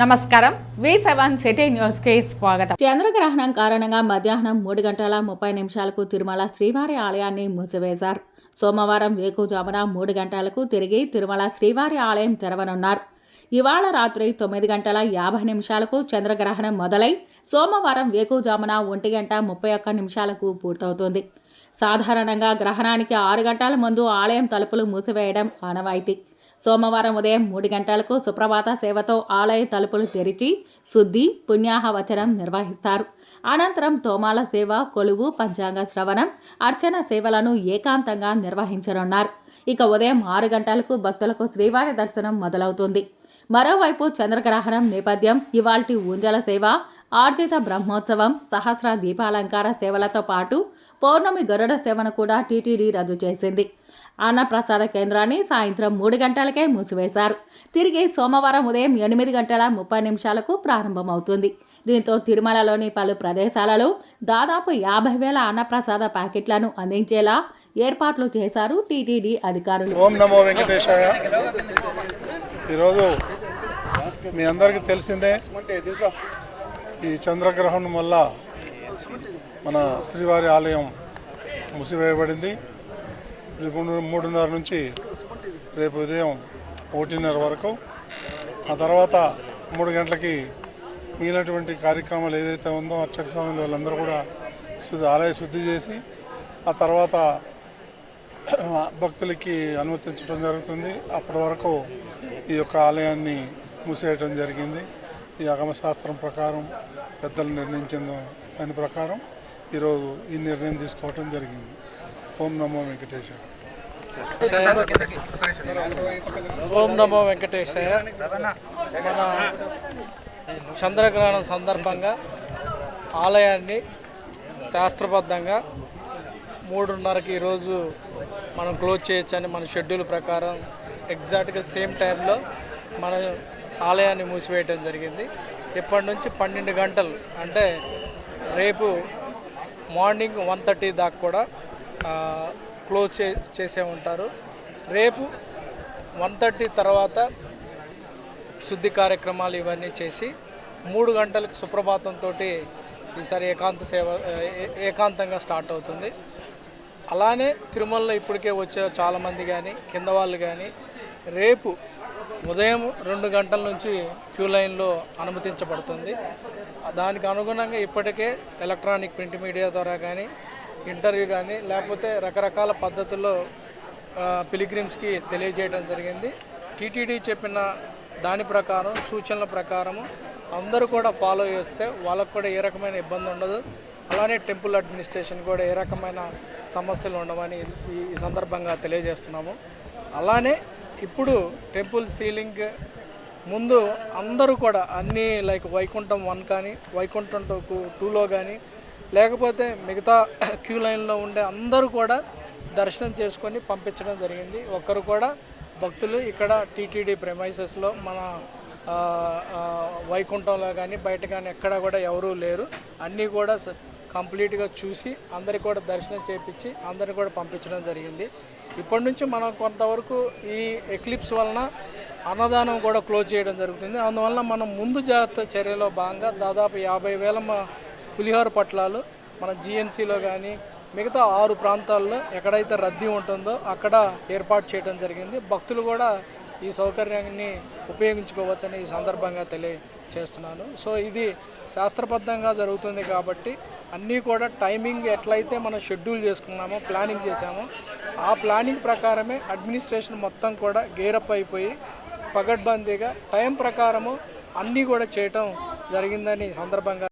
నమస్కారం. వి seven city న్యూస్కి స్వాగతం. చంద్రగ్రహణం కారణంగా మధ్యాహ్నం మూడు గంటల ముప్పై నిమిషాలకు తిరుమల శ్రీవారి ఆలయాన్ని మూసివేశారు. సోమవారం వేకుజామున మూడు గంటలకు తిరిగి తిరుమల శ్రీవారి ఆలయం తెరవనున్నారు. ఇవాళ రాత్రి తొమ్మిది గంటల యాభై నిమిషాలకు చంద్రగ్రహణం మొదలై సోమవారం వేకుజామున ఒంటి గంట ముప్పై ఒక్క నిమిషాలకు పూర్తవుతుంది. సాధారణంగా గ్రహణానికి ఆరు గంటల ముందు ఆలయం తలుపులు మూసివేయడం ఆనవాయితీ. సోమవారం ఉదయం మూడు గంటలకు సుప్రభాత సేవతో ఆలయ తలుపులు తెరిచి శుద్ధి పుణ్యాహవచనం నిర్వహిస్తారు. అనంతరం తోమాల సేవ కొలువు పంచాంగ శ్రవణం అర్చన సేవలను ఏకాంతంగా నిర్వహించనున్నారు. ఇక ఉదయం ఆరు గంటలకు భక్తులకు శ్రీవారి దర్శనం మొదలవుతుంది. మరోవైపు చంద్రగ్రహణం నేపథ్యం ఇవాల్టి ఊంజల సేవ ఆర్జిత బ్రహ్మోత్సవం సహస్ర దీపాలంకార సేవలతో పాటు పౌర్ణమి గరుడ సేవను కూడా టీటీడీ రద్దు చేసింది. అన్నప్రసాద కేంద్రాన్ని సాయంత్రం మూడు గంటలకే మూసివేశారు. తిరిగి సోమవారం ఉదయం ఎనిమిది గంటల ముప్పై నిమిషాలకు ప్రారంభమవుతుంది. దీంతో తిరుమలలోని పలు ప్రదేశాలలో దాదాపు యాభై వేల అన్నప్రసాద ప్యాకెట్లను అందించేలా ఏర్పాట్లు చేశారు టీటీడీ అధికారులు. ఓం నమో వెంకటేశాయ. ఈరోజు మీ అందరికీ తెలిసిందే ఈ చంద్రగ్రహణం వల్ల మన శ్రీవారి ఆలయం మూసివేయబడింది. మూడున్నర నుంచి రేపు ఉదయం ఒకటిన్నర వరకు. ఆ తర్వాత మూడు గంటలకి మిగిలినటువంటి కార్యక్రమాలు ఏదైతే ఉందో అర్చక స్వాములు వాళ్ళందరూ కూడా శుద్ధి ఆలయ శుద్ధి చేసి ఆ తర్వాత భక్తులకి అనుమతించడం జరుగుతుంది. అప్పటి వరకు ఈ యొక్క ఆలయాన్ని మూసేయటం జరిగింది. ఈ అగమశాస్త్రం ప్రకారం పెద్దలు నిర్ణయించిన దాని ప్రకారం. ఈరోజు ఈ నిర్ణయం తీసుకోవటం జరిగింది. ఓం నమో వెంకటేశ్వర ఓం నమో వెంకటేశాయ మన చంద్రగ్రహణం సందర్భంగా ఆలయాన్ని శాస్త్రబద్ధంగా మూడున్నరకి ఈరోజు మనం క్లోజ్ చేయొచ్చని మన షెడ్యూల్ ప్రకారం ఎగ్జాక్ట్గా సేమ్ టైంలో మన ఆలయాన్ని మూసివేయటం జరిగింది. ఇప్పటి నుంచి పన్నెండు గంటలు అంటే రేపు మార్నింగ్ వన్ థర్టీ దాకా కూడా క్లోజ్ చే చేసే ఉంటారు. రేపు వన్ థర్టీ తర్వాత శుద్ధి కార్యక్రమాలు ఇవన్నీ చేసి మూడు గంటలకు సుప్రభాతంతో ఈసారి ఏకాంత సేవ ఏకాంతంగా స్టార్ట్ అవుతుంది. అలానే తిరుమలలో ఇప్పటికే వచ్చే చాలామంది కానీ కింద వాళ్ళు కానీ రేపు ఉదయం రెండు గంటల నుంచి క్యూ లైన్లో అనుమతించబడుతుంది. దానికి అనుగుణంగా ఇప్పటికే ఎలక్ట్రానిక్ ప్రింట్ మీడియా ద్వారా కానీ ఇంటర్వ్యూ కానీ లేకపోతే రకరకాల పద్ధతుల్లో పిలిగ్రిమ్స్కి తెలియజేయడం జరిగింది. టీటీడీ చెప్పిన దాని ప్రకారం సూచనల ప్రకారము అందరూ కూడా ఫాలో చేస్తే వాళ్ళకు కూడా ఏ రకమైన ఇబ్బంది ఉండదు. అలానే టెంపుల్ అడ్మినిస్ట్రేషన్ కూడా ఏ రకమైన సమస్యలు ఉండవని ఈ ఈ సందర్భంగా తెలియజేస్తున్నాము. అలానే ఇప్పుడు టెంపుల్ సీలింగ్ ముందు అందరూ కూడా అన్నీ లైక్ వైకుంఠం వన్ కానీ వైకుంఠం టూ టూలో కానీ లేకపోతే మిగతా క్యూ లైన్లో ఉండే అందరూ కూడా దర్శనం చేసుకొని పంపించడం జరిగింది. ఒక్కరు కూడా భక్తులు ఇక్కడ టీటీడీ ప్రెమైసెస్లో మన వైకుంఠంలో కానీ బయట కానీ ఎక్కడ కూడా ఎవరూ లేరు. అన్నీ కూడా స- కంప్లీట్గా చూసి అందరికి కూడా దర్శనం చేపించి అందరిని కూడా పంపించడం జరిగింది. ఇప్పటి నుంచి మనం కొంతవరకు ఈ ఎక్లిప్స్ వలన అన్నదానం కూడా క్లోజ్ చేయడం జరుగుతుంది. అందువల్ల మనం ముందు జాగ్రత్త చర్యలో భాగంగా దాదాపు యాభై వేల పులిహోర పట్లాలు మన జిఎన్సీలో కానీ మిగతా ఆరు ప్రాంతాల్లో ఎక్కడైతే రద్దీ ఉంటుందో అక్కడ ఏర్పాటు చేయడం జరిగింది. భక్తులు కూడా ఈ సౌకర్యాన్ని ఉపయోగించుకోవచ్చని ఈ సందర్భంగా తెలియచేస్తున్నాను. సో ఇది శాస్త్రబద్ధంగా జరుగుతుంది కాబట్టి అన్నీ కూడా టైమింగ్ ఎట్లయితే మనం షెడ్యూల్ చేసుకున్నామో ప్లానింగ్ చేసామో ఆ ప్లానింగ్ ప్రకారమే అడ్మినిస్ట్రేషన్ మొత్తం కూడా గేరప్ అయిపోయి పగడ్బందీగా టైం ప్రకారము అన్నీ కూడా చేయటం జరిగిందని ఈ సందర్భంగా